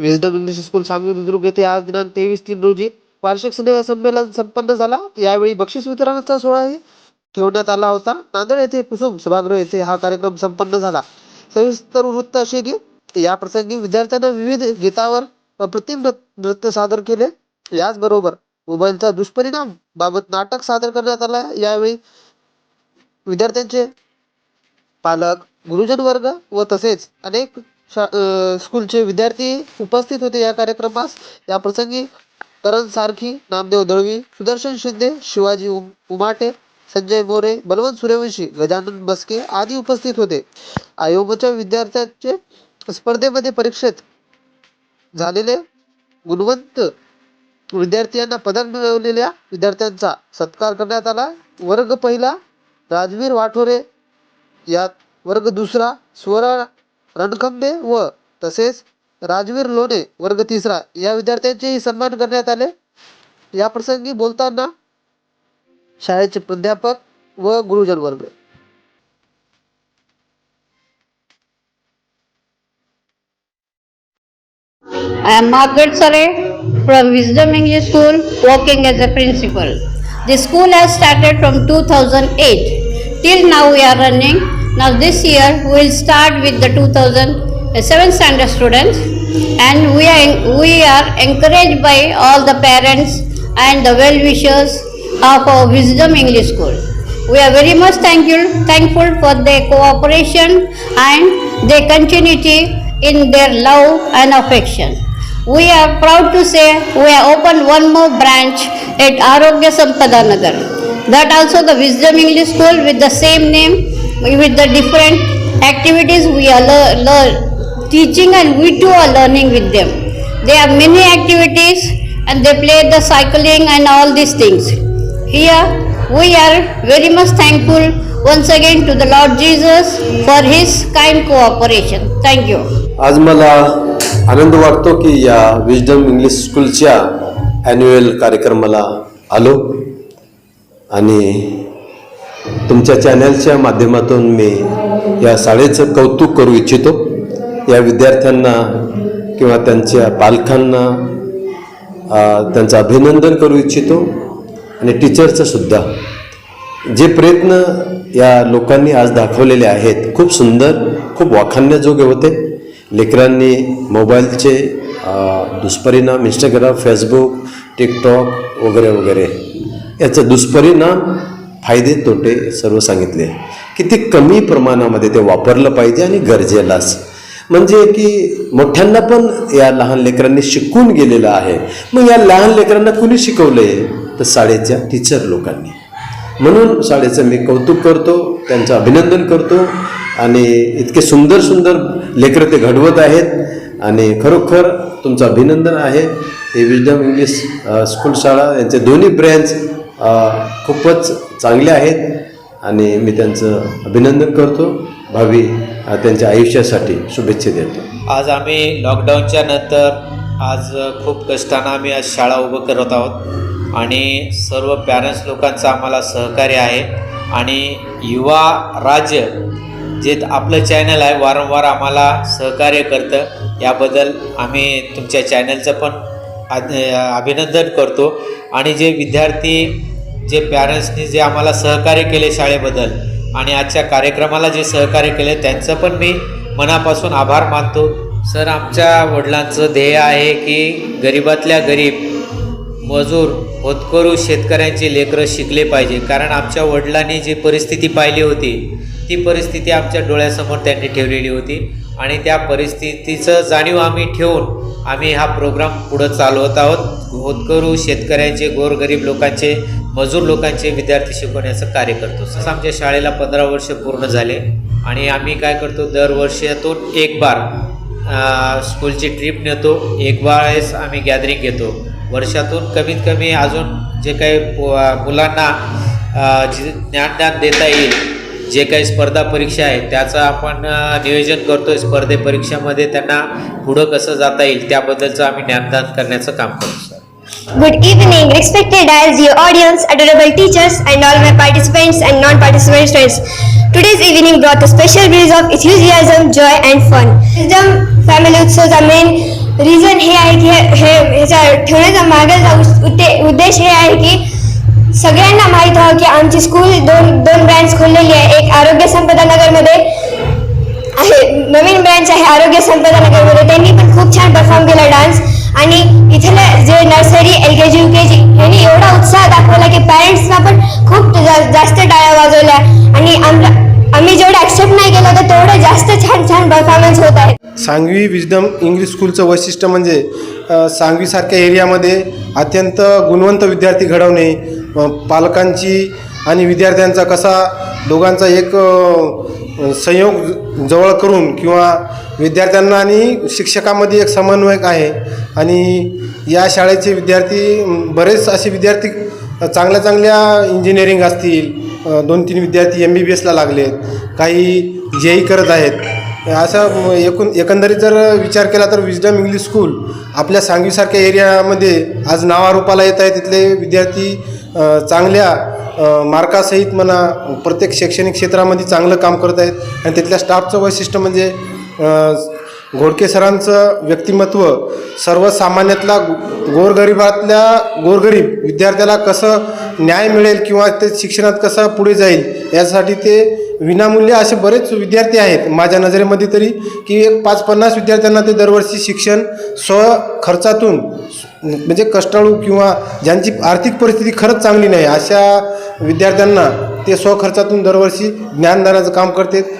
Wisdom English school Sangvi Budruk येथे आज दिनांक तेवीस तीन रोजी. वार्षिक स्नेह संमेलन संपन्न झाला. यावेळी बक्षीस वितरणाचा सोहळाही ठेवण्यात आला होता. नांदेड येथे कुसुम सभागृह येथे हा कार्यक्रम संपन्न झाला. सविस्तर वृत्त असे की या प्रसंगी विद्यार्थ्यांना विविध गीतावर अप्रतिम नृत्य सादर केले. याचबरोबर मोबाईलचा दुष्परिणाम बाबत नाटक सादर करण्यात आला. यावेळी विद्यार्थ्यांचे पालक गुरुजन वर्ग व तसेच अनेक शा स्कूलचे विद्यार्थी उपस्थित होते या कार्यक्रमास. या प्रसंगी करण सारखी नामदेव दळवी सुदर्शन शिंदे शिवाजी उम उमाटे संजय मोरे बलवंत सूर्यवंशी गजानन बसके आदी उपस्थित होते. आयोगाच्या विद्यार्थ्यांचे स्पर्धेमध्ये परीक्षेत झालेले गुणवंत विद्यार्थ्यांना पदक मिळवलेल्या विद्यार्थ्यांचा सत्कार करण्यात आला. वर्ग पहिला राजवीर वाठोरे यात वर्ग दुसरा स्वरा रणखंबे व तसेच राजवीर लोणे वर्ग तिसरा या विद्यार्थ्यांचेही सन्मान करण्यात आले या प्रसंगी बोलताना शाळेचे प्राध्यापक व गुरुजन वर्ग I am Margaret Sare from Wisdom English School, working as a principal. The school has started from 2008. Till now we are running. Now this year we will start with the 2007 standard students and we are, we are encouraged by all the parents and the well-wishers of our Wisdom English School. We are very much thankful, thankful for their cooperation and their continuity in their love and affection. We are proud to say we have opened one more branch at Arogya Sampada Nagar. That also the Wisdom English School with the same name, with the different activities we are lear- lear- teaching and we too are learning with them. There are many activities and they play the cycling and all these things. Here we are very much thankful once again to the Lord Jesus for his kind cooperation. Thank you. आज मला आनंद वाटतो की या wisdom English स्कूलच्या annual कार्यक्रमाला आलो आणि तुमच्या चॅनलच्या माध्यमातून मी या शाळेचं कौतुक करू इच्छितो. या विद्यार्थ्यांना किंवा त्यांच्या पालकांना त्यांचं अभिनंदन करू इच्छितो. आणि टीचरचं सुद्धा. जे प्रयत्न या लोकांनी आज दाखवलेले आहेत खूप सुंदर खूप वाखाणण्याजोगे होते. लेकरांनी मोबाईलचे दुष्परिणाम इंस्टाग्राम फेसबुक टिकटॉक वगैरे वगैरे. याचं दुष्परिणाम फायदे तोटे सर्व सांगितले. किती कमी प्रमाणामध्ये ते वापरलं पाहिजे आणि गरजेलाच. म्हणजे की मोठ्यांना पण या लहान लेकरांनी शिकून गेलेलं आहे. मग या लहान लेकरांना कुणी शिकवलं आहे तर शाळेच्या टीचर लोकांनी. म्हणून शाळेचं मी कौतुक करतो त्यांचं अभिनंदन करतो आणि इतके सुंदर सुंदर लेकरं ते घडवत आहेत आणि खरोखर तुमचं अभिनंदन आहे. हे विजडम इंग्लिश स्कूल शाळा यांचे दोन्ही ब्रँच खूपच चांगले आहेत आणि मी त्यांचं अभिनंदन करतो. भावी त्यांच्या आयुष्यासाठी शुभेच्छा देतो. आज आम्ही लॉकडाऊनच्या नंतर आज खूप कष्टानं आम्ही आज शाळा उभं करत आहोत आणि सर्व पॅरेंट्स लोकांचं आम्हाला सहकार्य आहे आणि युवा राज्य जे आपलं चॅनल आहे वारंवार आम्हाला सहकार्य करतं. याबद्दल आम्ही तुमच्या चॅनलचं पण अभिनंदन करतो. आणि जे विद्यार्थी जे पॅरेंट्सनी जे आम्हाला सहकार्य केले शाळेबद्दल आणि आजच्या कार्यक्रमाला जे सहकार्य केले त्यांचं पण मी मनापासून आभार मानतो. सर आमच्या वडिलांचं ध्येय आहे की गरिबातल्या गरीब मजूर होतकरू शेतकऱ्यांची लेकरं शिकले पाहिजे. कारण आमच्या वडिलांनी जी परिस्थिती पाहिली होती ती परिस्थिती आमच्या डोळ्यासमोर त्यांनी ठेवलेली होती. आणि त्या परिस्थितीचं जाणीव आम्ही ठेवून आम्ही हा प्रोग्राम पुढं चालवत आहोत. होतकरू शेतकऱ्यांचे गोरगरीब लोकांचे मजूर लोकांचे विद्यार्थी शिकवण्याचं कार्य करतो. जसं आमच्या शाळेला पंधरा वर्ष पूर्ण झाले आणि आम्ही काय करतो दरवर्षातून एक बार स्कूलची ट्रिप नेतो. एक वेळेस आम्ही गॅदरिंग घेतो. वर्षातून कमीत कमी अजून जे काही मुलांना अ, ज्ञान ज्ञानदान देता येईल जे काही स्पर्धा परीक्षा आहे त्याचं आपण नियोजन करतो स्पर्धे परीक्षामध्ये त्यांना पुढं कसं जाता येईल त्याबद्दलचं आम्ही ज्ञानदान करण्याचं काम करतो sir. Good evening, respected as your audience, adorable teachers, and all my participants and non-participant students. Today's evening brought a special breeze of enthusiasm, joy, and fun. Wisdom Family Utsav, the main reason हे आहे की हे हे- ह्याचा ठेवण्याचा मागाचा उद्दे- उद्देश हे आहे की सगळ्यांना माहीत व्हावं की आमची स्कूल दोन दोन ब्रँच खोललेली आहे एक आरोग्य संपदा नगरमध्ये आहे नवीन ब्रँच आहे आरोग्य संपदा नगरमध्ये त्यांनी पण खूप छान परफॉर्म केला डान्स आणि इथले जे nursery L K G U K G यांनी एवढा उत्साह दाखवला की पॅरेंट्सना पण खूप जा- जास्त टाळ्या वाजवल्या. आणि आमला आम्ही जेवढं ॲक्सेप्ट नाही केलं तर तेवढं जास्त छान छान परफॉर्मन्स होत आहे. सांगवी विजडम इंग्लिश स्कूलचं वैशिष्ट्य म्हणजे सांगवीसारख्या एरियामध्ये अत्यंत गुणवंत विद्यार्थी घडवणे पालकांची आणि विद्यार्थ्यांचा कसा दोघांचा एक संयोग जवळ करून किंवा विद्यार्थ्यांना आणि शिक्षकामध्ये एक समन्वयक आहे. आणि या शाळेचे विद्यार्थी बरेच असे विद्यार्थी चांगल्या चांगल्या इंजिनिअरिंग असतील. दोन तीन विद्यार्थी एम बी बी एसला लागलेत. काही जे ई करत आहेत. असं एकूण एकंदरीत जर विचार केला तर विजडम इंग्लिश स्कूल आपल्या सांगवीसारख्या एरियामध्ये आज नावारूपाला येत आहे. तिथले विद्यार्थी चांगल्या मार्कासहित म्हणा प्रत्येक शैक्षणिक क्षेत्रामध्ये चांगलं काम करत आहेत. आणि तिथल्या स्टाफचं वैशिष्ट्य म्हणजे घोडके सरांचं व्यक्तिमत्व सर्वसामान्यातला गोरगरिबातल्या गोरगरीब विद्यार्थ्याला कसं न्याय मिळेल किंवा ते शिक्षणात कसं पुढे जाईल यासाठी ते विनामूल्य असे बरेच विद्यार्थी आहेत. माझ्या नजरेमध्ये तरी की एक पाच पन्नास विद्यार्थ्यांना ते दरवर्षी शिक्षण स्व खर्चातून म्हणजे कष्टाळू किंवा ज्यांची आर्थिक परिस्थिती खरंच चांगली नाही अशा विद्यार्थ्यांना ते स्वखर्चातून दरवर्षी ज्ञानदानाचं काम करतात